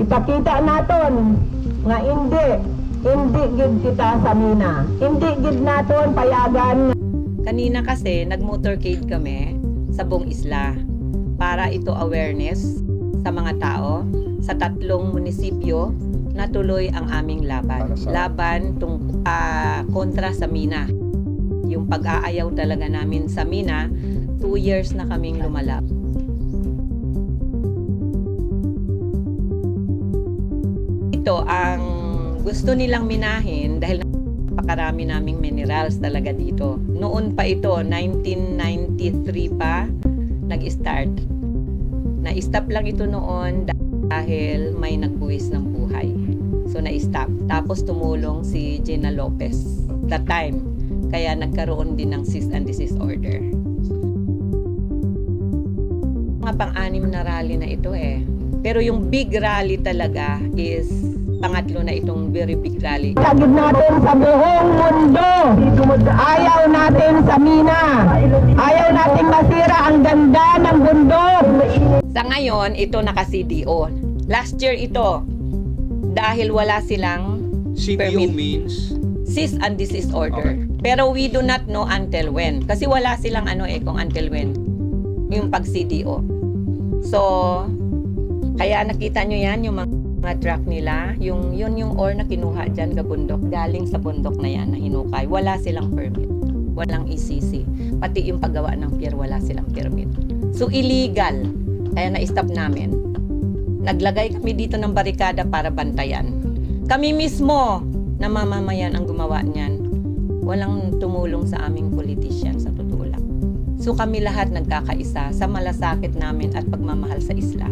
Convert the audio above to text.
ipakita naton nga hindi hindi gid kita sa mina. Hindi gid naton payagan Kanina kasi nag-motorcade kami sa buong isla para ito awareness sa mga tao sa tatlong munisipyo na tuloy ang aming laban. Laban tung ah, kontra sa mina. Yung pag-aayaw talaga namin sa mina, two years na kaming lumalab. Ito ang gusto nilang minahin dahil napakarami naming minerals talaga dito. Noon pa ito, 1993 pa, nag-start. Na-stop lang ito noon dahil may nagbuwis ng buhay. So na-stop. Tapos tumulong si Gina Lopez that time. Kaya nagkaroon din ng cease and desist order. Mga pang-anim na rally na ito eh. Pero yung big rally talaga is pangatlo na itong very big rally. gid natin sa buong mundo. Ayaw natin sa mina. Ayaw nating masira ang ganda ng bundok. Sa ngayon, ito naka-CDO. Last year ito, dahil wala silang CDO Permit. means cease and desist order. Okay. Pero we do not know until when. Kasi wala silang ano eh, kung until when. Yung pag-CDO. So, kaya nakita nyo yan, yung mga, truck nila, yung, yun yung ore na kinuha dyan sa galing sa bundok na yan na hinukay. Wala silang permit. Walang ECC. Pati yung paggawa ng pier, wala silang permit. So, illegal. Kaya na-stop namin. Naglagay kami dito ng barikada para bantayan. Kami mismo na mamamayan ang gumawa niyan. Walang tumulong sa aming politician sa totoo lang. So kami lahat nagkakaisa sa malasakit namin at pagmamahal sa isla.